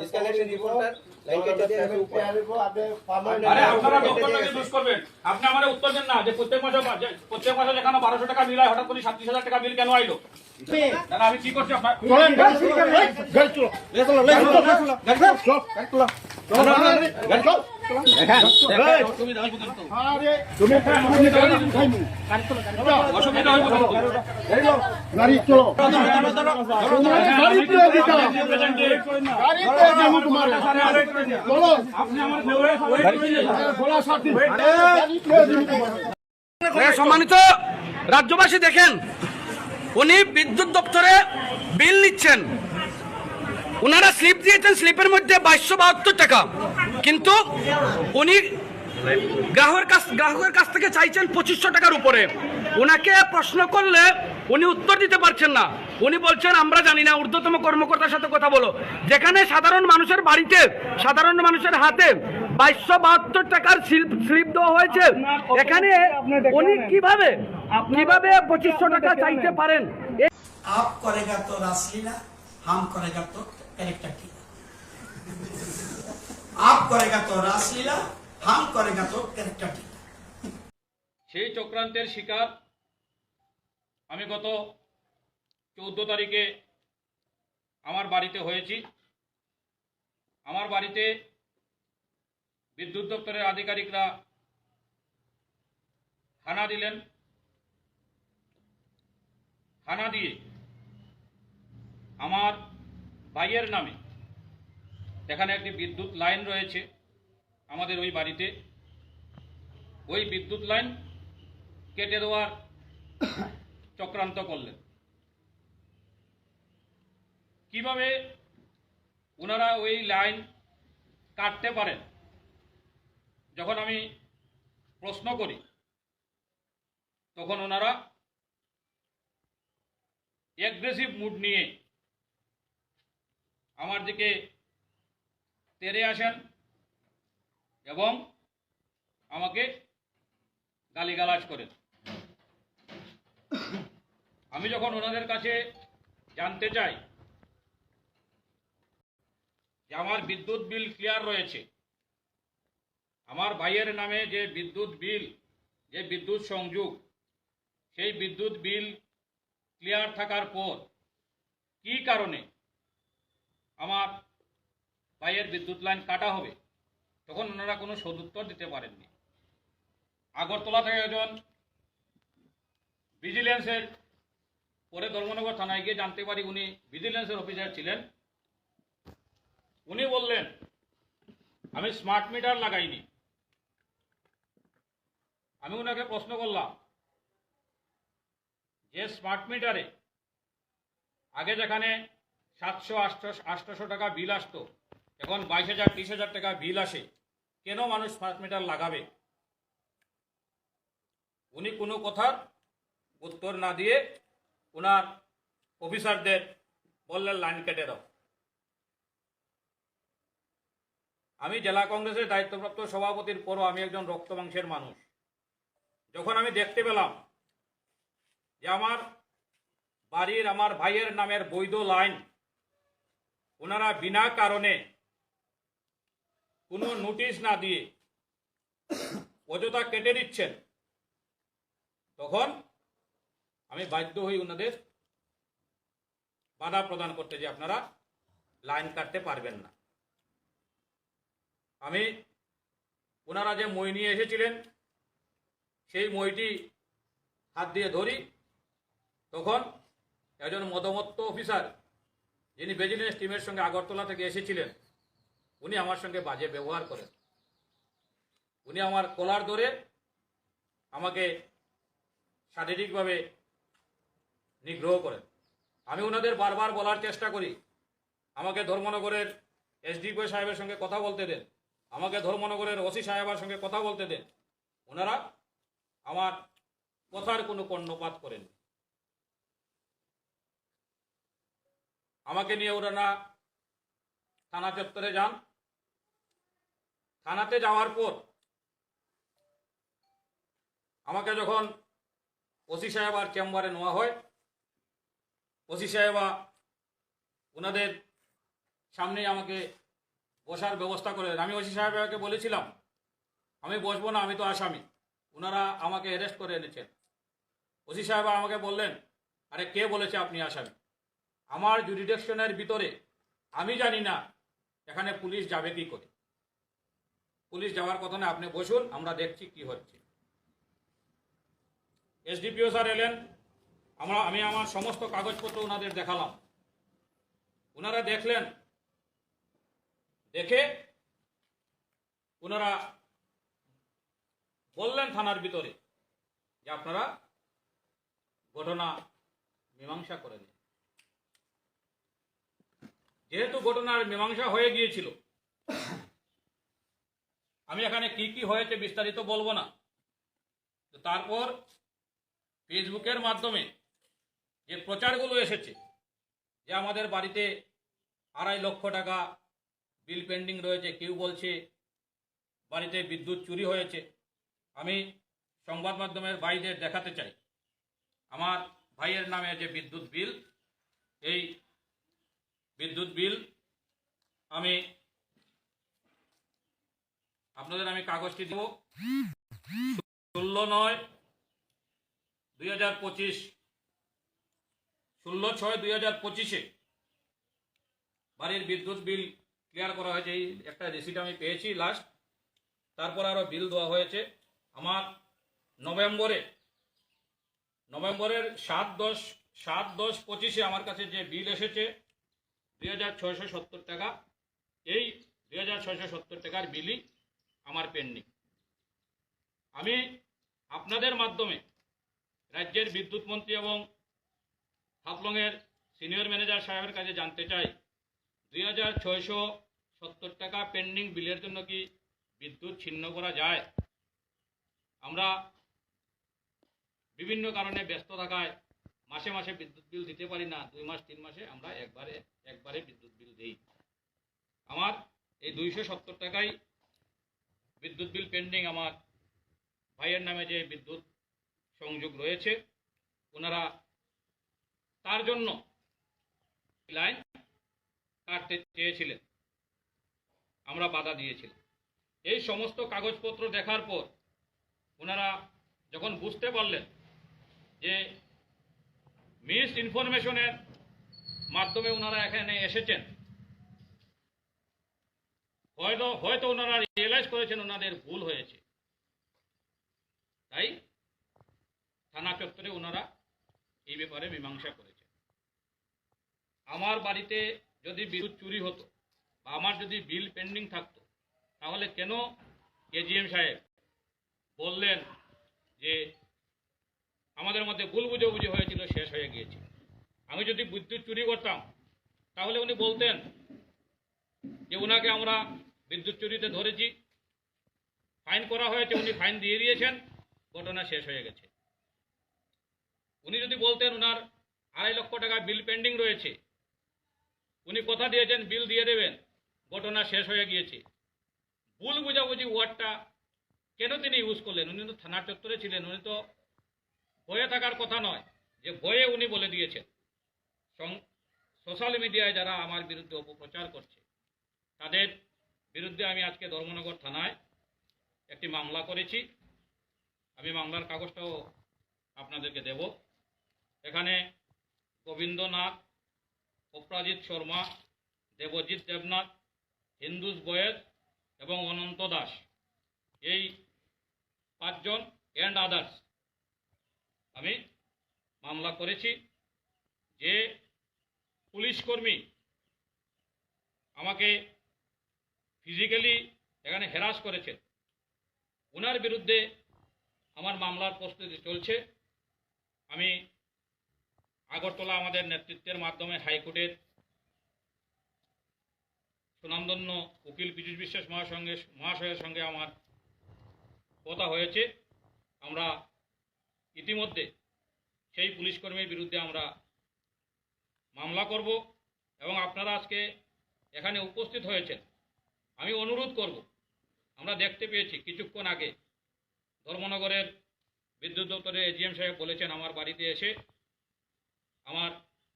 Disconnection reporter আপনি আমার উত্তর দেন না যে প্রত্যেক মাসে প্রত্যেক মাসে যেখানে বারোশো টাকা বিল হয় হঠাৎ করে সাতত্রিশ হাজার টাকা বিল কেন আইলো দাদা আমি কি করছি আপনার সম্মানিত রাজ্যবাসী দেখেন উনি বিদ্যুৎ দপ্তরে বিল নিচ্ছেন। ওনারা স্লিপ দিয়েছেন স্লিপের মধ্যে বাইশশো বাহাত্তর টাকা। কিন্তু উনি গ্রাহকের কাছ গ্রাহকের কাছ থেকে চাইছেন পঁচিশশো টাকার উপরে। ওনাকে প্রশ্ন করলে উনি উত্তর দিতে পারছেন না। উনি বলছেন, আমরা জানি না, ঊর্ধ্বতম কর্মকর্তার সাথে কথা বলো। যেখানে সাধারণ মানুষের বাড়িতে, সাধারণ মানুষের হাতে বাইশশো বাহাত্তর টাকার স্লিপ দেওয়া হয়েছে। এখানে উনি কীভাবে কীভাবে পঁচিশশো টাকা চাইতে পারেন? আপ করেগা তো রাসলীলা, হাম করেগা তো कैरेक्टर कीला आप करेगा तो रासलीला हम करेगा तो कैरेक्टर कीला সেই চক্রান্তের শিকার আমি গত চৌদ্দ তারিখে আমার বাড়িতে হয়েছি আমার বাড়িতে বিদ্যুৎ দপ্তরের আধিকারিকরা হানা দিলেন হানা দিয়ে আমার ভাইয়ের নামে। এখানে একটি বিদ্যুৎ লাইন রয়েছে আমাদের ওই বাড়িতে। ওই বিদ্যুৎ লাইন কেটে দেওয়ার চক্রান্ত করলেন। কীভাবে ওনারা ওই লাইন কাটতে পারেন? যখন আমি প্রশ্ন করি, তখন ওনারা অ্যাগ্রেসিভ মুড নিয়ে আমার দিকে তেরে আসেন এবং আমাকে গালিগালাজ করেন। আমি যখন ওনাদের কাছে জানতে চাই যে আমার বিদ্যুৎ বিল ক্লিয়ার রয়েছে, আমার ভাইয়ের নামে যে বিদ্যুৎ বিল, যে বিদ্যুৎ সংযোগ, সেই বিদ্যুৎ বিল ক্লিয়ার থাকার পর কী কারণে আমার ভাইয়ের বিদ্যুৎ লাইন কাটা হবে, তখন ওনারা কোনো সদুত্তর দিতে পারেননি। আগরতলা থেকে একজন ভিজিলেন্সের পরে ধর্মনগর থানায় গিয়ে জানতে পারি উনি ভিজিলেন্সের অফিসার ছিলেন। উনি বললেন, আমি স্মার্ট মিটার লাগাইনি। আমি ওনাকে প্রশ্ন করলাম, যে স্মার্ট মিটারে আগে যেখানে সাতশো আটশোশো টাকা বিল আসতো। এখন বাইশ হাজার, ত্রিশ হাজার টাকা বিল আসে। কেন মানুষ স্মার্ট মিটার লাগাবে? উনি কোনো কথার উত্তর না দিয়ে ওনার অফিসারদের বললেন, লাইন কেটে দাও। আমি জেলা কংগ্রেসের দায়িত্বপ্রাপ্ত সভাপতির পরও আমি একজন রক্ত মাংসের মানুষ। যখন আমি দেখতে পেলাম যে আমার বাড়ির, আমার ভাইয়ের নামের বৈধ লাইন ওনারা বিনা কারণে কোনো নোটিশ না দিয়ে অযথা কেটে দিচ্ছেন তখন আমি বাধ্য হই ওনাদের বাধা প্রদান করতে যে আপনারা লাইন কাটতে পারবেন না। আমি ওনারা যে মই নিয়ে এসেছিলেন, সেই মইটি হাত দিয়ে ধরি, তখন একজন মদমত্ত অফিসার যিনি ভিজিলেন্স টিমের সঙ্গে আগরতলা থেকে এসেছিলেন। উনি আমার সঙ্গে বাজে ব্যবহার করেন। উনি আমার কলার ধরে আমাকে শারীরিকভাবে নিগ্রহ করেন। আমি ওনাদের বারবার বলার চেষ্টা করি, আমাকে ধর্মনগরের এসডিপিও সাহেবের সঙ্গে কথা বলতে দেন, আমাকে ধর্মনগরের ওসি সাহেবের সঙ্গে কথা বলতে দেন। ওনারা আমার কথার কোনো কর্ণপাত করেন আমাকে নিয়ে ওনারা থানা চত্বরে যান। থানাতে যাওয়ার পর আমাকে যখন ওসি সাহেবার চেম্বারে নেওয়া হয়, ওসি সাহেবা ওনাদের সামনে আমাকে বসার ব্যবস্থা করে আমি ওসি সাহেবকে বলেছিলাম, আমি বসবো না, আমি তো আসামি। ওনারা আমাকে অ্যারেস্ট করে এনেছেন। ওসি সাহেব আমাকে বললেন, আরে কে বলেছে আপনি আসামি? আমার জুরিডিকশনের ভিতরে, আমি জানি না এখানে পুলিশ যাবে কি করে। পুলিশ যাওয়ার কথা না আপনি বসুন, আমরা দেখছি কি হচ্ছে। এসডিপিও স্যার এলেন, আমরা, আমি আমার সমস্ত কাগজপত্র ওনাদের দেখালাম। ওনারা দেখলেন, দেখে ওনারা বললেন থানার ভিতরে যে আপনারা ঘটনা মীমাংসা করে যেহেতু ঘটনার মীমাংসা হয়ে গিয়েছিল, আমি এখানে কি কি হয়েছে বিস্তারিত বলব না। তারপর ফেসবুকের মাধ্যমে যে প্রচারগুলো এসেছে, যে আমাদের বাড়িতে আড়াই লক্ষ টাকা বিল পেন্ডিং রয়েছে, কেউ বলছে বাড়িতে বিদ্যুৎ চুরি হয়েছে, আমি সংবাদ মাধ্যমের ভাইদের দেখাতে চাই। আমার ভাইয়ের নামে যে বিদ্যুৎ বিল, এই বিদ্যুৎ বিল, আমি আপনাদের আমি কাগজটি দেব। ষোলো নয়, দুই হাজার পঁচিশ। ষোলো ছয়, দুই হাজার পঁচিশে বাড়ির বিদ্যুৎ বিল ক্লিয়ার করা হয়েছে। এই একটা রিসিট আমি পেয়েছি লাস্ট তারপর আরও বিল দেওয়া হয়েছে। আমার নভেম্বরে, নভেম্বরের সাত দশ সাত দশ পঁচিশে আমার কাছে যে বিল এসেছে দুই হাজার ছয়শো সত্তর টাকা। এই দুই হাজার ছয়শো সত্তর টাকার বিলই আমার পেন্ডিং আমি আপনাদের মাধ্যমে রাজ্যের বিদ্যুৎ মন্ত্রী এবং হাফলংয়ের সিনিয়র ম্যানেজার সাহেবের কাছে জানতে চাই, দুই হাজার ছয়শো সত্তর টাকা পেন্ডিং বিলের জন্য কি বিদ্যুৎ ছিন্ন করা যায়? আমরা বিভিন্ন কারণে ব্যস্ত থাকায় মাসে মাসে বিদ্যুৎ বিল দিতে পারি না, দুই মাস, তিন মাসে আমরা একবারে একবারে বিদ্যুৎ বিল দিই। আমার এই দুইশো সত্তর টাকাই বিদ্যুৎ বিল পেন্ডিং আমার ভাইয়ের নামে যে বিদ্যুৎ সংযোগ রয়েছে, ওনারা তার জন্য লাইন কাটতে চেয়েছিলেন। আমরা বাধা দিয়েছিলাম। এই সমস্ত কাগজপত্র দেখার পর ওনারা যখন বুঝতে পারলেন যে মিস ইনফরমেশনের মাধ্যমে ওনারা এখানে এসেছেন। হয়তো হয়তো ওনারা রিয়েলাইজ করেছেন ওনাদের ভুল হয়েছে। তাই থানা চত্বরে ওনারা এই ব্যাপারে মীমাংসা করেছে আমার বাড়িতে যদি বিদ্যুৎ চুরি হতো বা আমার যদি বিল পেন্ডিং থাকতো, তাহলে কেন কেজিএম সাহেব বললেন যে আমাদের মধ্যে ভুল বুঝাবুঝি হয়েছিল, শেষ হয়ে গিয়েছে। আমি যদি বিদ্যুৎ চুরি করতাম, তাহলে উনি বলতেন যে ওনাকে আমরা বিদ্যুৎ চুরিতে ধরেছি, ফাইন করা হয়েছে, উনি ফাইন দিয়ে দিয়েছেন, ঘটনা শেষ হয়ে গেছে। উনি যদি বলতেন ওনার আড়াই লক্ষ টাকা বিল পেন্ডিং রয়েছে, উনি কথা দিয়েছেন, বিল দিয়ে দেবেন, ঘটনা শেষ হয়ে গিয়েছে। ভুল বুঝাবুঝি ওয়ার্ডটা কেন তিনি ইউজ করলেন? উনি তো থানার চত্বরে ছিলেন, উনি তো ভয়ে থাকার কথা নয়, যে ভয়ে উনি বলে দিয়েছেন। সোশ্যাল মিডিয়ায় যারা আমার বিরুদ্ধে অপপ্রচার করছে, তাদের বিরুদ্ধে আমি আজকে ধর্মনগর থানায় একটি মামলা করেছি। আমি মামলার কাগজটাও আপনাদেরকে দেব। এখানে গোবিন্দনাথ, অপরাজিৎ শর্মা, দেবজিৎ দেবনাথ, হিন্দুস বয়েজ এবং অনন্ত দাস। এই পাঁচজন অ্যান্ড আদার্স আমি মামলা করেছি যে পুলিশ কর্মী আমাকে ফিজিক্যালি এখানে হ্যারাস করেছেন ওনার বিরুদ্ধে আমার মামলার প্রস্তুতি চলছে। আমি আগরতলা আমাদের নেতৃত্বের মাধ্যমে হাইকোর্টের সুনামধন্য উকিল পীযুষ বিশ্বাস মহাসঙ্গে মহাশয়ের সঙ্গে আমার কথা হয়েছে। আমরা ইতিমধ্যে সেই পুলিশ কর্মীর বিরুদ্ধে আমরা মামলা করব এবং আপনারা আজকে এখানে উপস্থিত হয়েছেন। আমি অনুরোধ করব, আমরা দেখতে পেয়েছি কিছুক্ষণ আগে ধর্মনগরের বিদ্যুৎ দপ্তরের এজিএম সাহেব বলেছেন, আমার বাড়িতে এসে আমার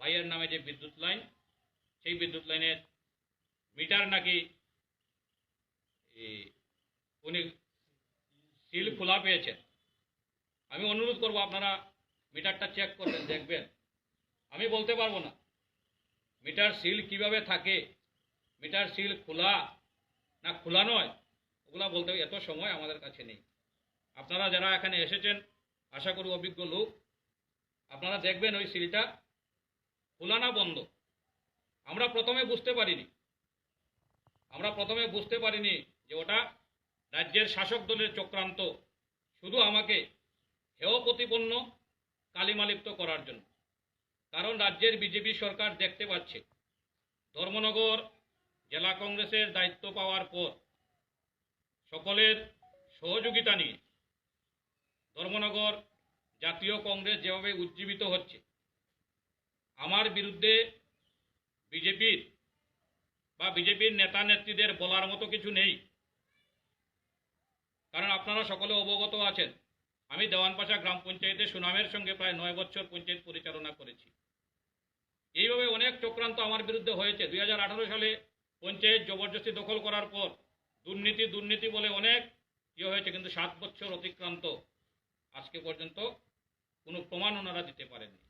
ভাইয়ের নামে যে বিদ্যুৎ লাইন, সেই বিদ্যুৎ লাইনের মিটার নাকি উনি সিল খোলা পেয়েছেন। আমি অনুরোধ করব, আপনারা মিটারটা চেক করবেন, দেখবেন। আমি বলতে পারব না। মিটার সিল কীভাবে থাকে? মিটার সিল খোলা না খোলা নয়? ওগুলা বলতে এত সময় আমাদের কাছে নেই। আপনারা যারা এখানে এসেছেন, আশা করি অভিজ্ঞ লোক, আপনারা দেখবেন ওই সিলটা খোলা না বন্ধ। আমরা প্রথমে বুঝতে পারিনি। আমরা প্রথমে বুঝতে পারিনি যে ওটা রাজ্যের শাসক দলের চক্রান্ত। শুধু আমাকে হেয় প্রতিপন্ন কালিমালিপ্ত করার জন্য। কারণ রাজ্যের বিজেপি সরকার দেখতে পাচ্ছে, ধর্মনগর জেলা কংগ্রেসের দায়িত্ব পাওয়ার পর সকলের সহযোগিতা নিয়ে ধর্মনগর জাতীয় কংগ্রেস যেভাবে উজ্জীবিত হচ্ছে, আমার বিরুদ্ধে বিজেপির বা বিজেপির নেতা নেত্রীদের বলার মতো কিছু নেই। কারণ আপনারা সকলে অবগত আছেন আমি দেওয়ানপাশা গ্রাম পঞ্চায়েতে সুনামের সঙ্গে প্রায় নয় বছর পঞ্চায়েত পরিচালনা করেছি। এইভাবে অনেক চক্রান্ত আমার বিরুদ্ধে হয়েছে। দুই হাজার আঠারো সালে পঞ্চায়েত জবরদস্তি দখল করার পর দুর্নীতি দুর্নীতি বলে অনেক ইয়ে হয়েছে, কিন্তু সাত বছর অতিক্রান্ত। আজকে পর্যন্ত কোনো প্রমাণ ওনারা দিতে পারেননি।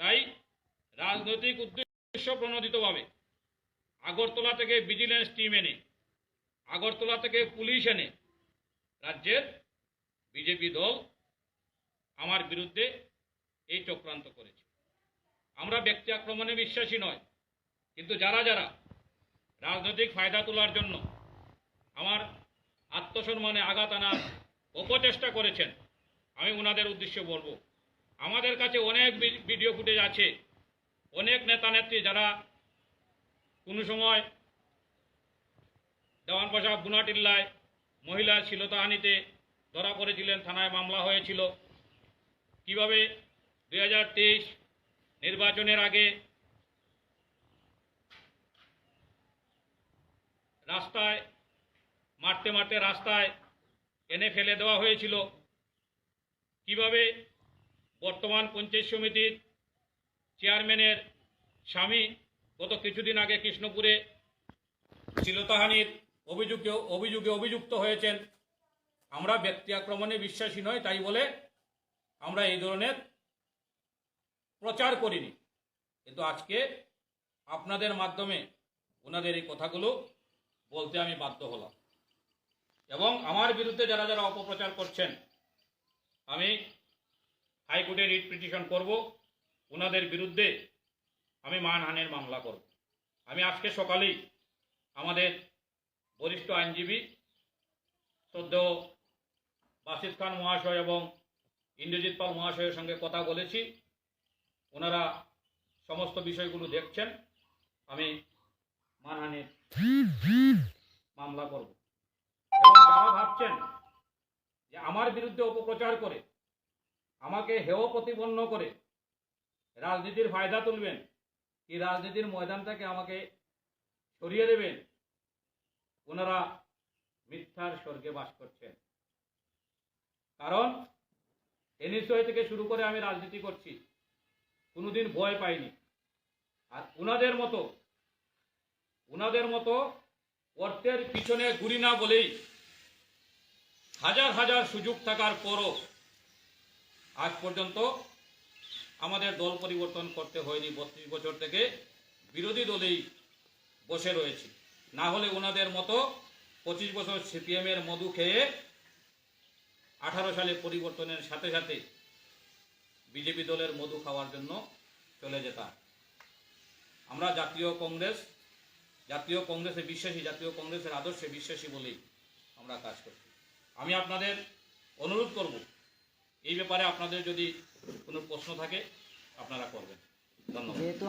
তাই রাজনৈতিক উদ্দেশ্য প্রণোদিতভাবে আগরতলা থেকে ভিজিলেন্স টিম এনে, আগরতলা থেকে পুলিশ এনে, রাজ্যের বিজেপি দল আমার বিরুদ্ধে এই চক্রান্ত করেছে। আমরা ব্যক্তি আক্রমণে বিশ্বাসী নয়, কিন্তু যারা যারা রাজনৈতিক ফায়দা তোলার জন্য আমার আত্মসম্মানে আঘাত আনার অপচেষ্টা করেছেন, আমি ওনাদের উদ্দেশ্যে বলব, আমাদের কাছে অনেক ভিডিও ফুটেজ আছে, অনেক নেতা নেত্রী যারা কোনো সময় দেওয়ান পাশা বুনাটিল্লায় মহিলা শিলতাহানিতে ধরা পড়েছিলেন, থানায় মামলা হয়েছিল। কীভাবে দু হাজার তেইশ নির্বাচনের আগে রাস্তায়, মারতে মারতে রাস্তায় এনে ফেলে দেওয়া হয়েছিল? কীভাবে বর্তমান পঞ্চায়েত সমিতির চেয়ারম্যানের স্বামী গত কিছুদিন আগে কৃষ্ণপুরে শ্লীলতাহানির অভিযোগে অভিযোগে অভিযুক্ত হয়েছেন? আমরা ব্যক্তি আক্রমণে বিশ্বাসী নয়, তাই বলে আমরা এই ধরনের প্রচার করিনি। কিন্তু আজকে আপনাদের মাধ্যমে ওনাদের এই কথাগুলো বলতে আমি বাধ্য হলাম। এবং আমার বিরুদ্ধে যারা যারা অপপ্রচার করছেন, আমি হাইকোর্টে রিট পিটিশন করব, ওনাদের বিরুদ্ধে আমি মানহানির মামলা করব। আমি আজকে সকালেই আমাদের বরিষ্ঠ আইনজীবী সদ্য বাসিদ খান মহাশয় এবং ইন্দ্রজিৎ পাল মহাশয়ের সঙ্গে কথা বলেছি। ওনারা সমস্ত বিষয়গুলো দেখছেন। আমি মানহানির মামলা করব। এবং যারা ভাবছেন যে আমার বিরুদ্ধে অপপ্রচার করে, আমাকে হেয় প্রতিপন্ন করে রাজনীতির ফায়দা তুলবেন, কি রাজনীতির ময়দান থেকে আমাকে সরিয়ে দেবেন, ওনারা মিথ্যার স্বর্গে বাস করছেন। কারণ এনএসওয়ে থেকে শুরু করে আমি রাজনীতি করছি। কোনোদিন ভয় পাইনি। আর উনাদের মতো উনাদের মতো অর্থের পিছনে ঘুরি না বলেই হাজার হাজার সুযোগ থাকার পরও আজ পর্যন্ত আমাদের দল পরিবর্তন করতে হয়নি বত্রিশ বছর থেকে। বিরোধী দলেই বসে রয়েছে। না হলে ওনাদের মতো পঁচিশ বছর সিপিএমের মধু খেয়ে আঠারো সালে পরিবর্তনের সাথে সাথে বিজেপি দলের মধু খাওয়ার জন্য চলে যেতাম। আমরা জাতীয় কংগ্রেস, জাতীয় কংগ্রেসে বিশ্বাসী, জাতীয় কংগ্রেসের আদর্শে বিশ্বাসী বলেই আমরা কাজ করছি। আমি আপনাদের অনুরোধ করব, এই ব্যাপারে আপনাদের যদি কোনো প্রশ্ন থাকে, আপনারা করবেন। ধন্যবাদ।